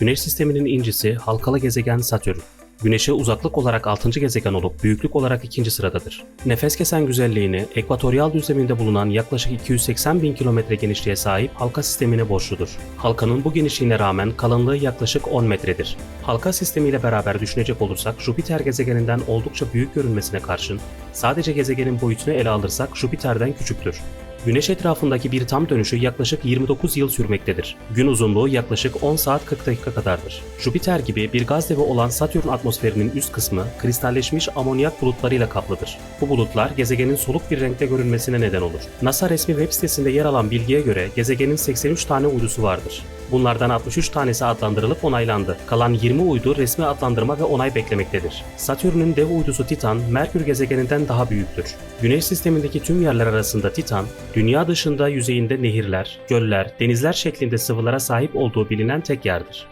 Güneş sisteminin incisi halkalı gezegen Satürn. Güneş'e uzaklık olarak 6. gezegen olup büyüklük olarak 2. sıradadır. Nefes kesen güzelliğini ekvatoryal düzleminde bulunan yaklaşık 280 bin kilometre genişliğe sahip halka sistemine borçludur. Halkanın bu genişliğine rağmen kalınlığı yaklaşık 10 metredir. Halka sistemiyle beraber düşünecek olursak Jüpiter gezegeninden oldukça büyük görünmesine karşın sadece gezegenin boyutunu ele alırsak Jüpiter'den küçüktür. Güneş etrafındaki bir tam dönüşü yaklaşık 29 yıl sürmektedir. Gün uzunluğu yaklaşık 10 saat 40 dakika kadardır. Jüpiter gibi bir gaz devi olan Satürn atmosferinin üst kısmı kristalleşmiş amonyak bulutlarıyla kaplıdır. Bu bulutlar gezegenin soluk bir renkte görünmesine neden olur. NASA resmi web sitesinde yer alan bilgiye göre gezegenin 83 tane uydusu vardır. Bunlardan 63 tanesi adlandırılıp onaylandı. Kalan 20 uydu resmi adlandırma ve onay beklemektedir. Satürn'ün dev uydusu Titan, Merkür gezegeninden daha büyüktür. Güneş sistemindeki tüm yerler arasında Titan, dünya dışında yüzeyinde nehirler, göller, denizler şeklinde sıvılara sahip olduğu bilinen tek yerdir.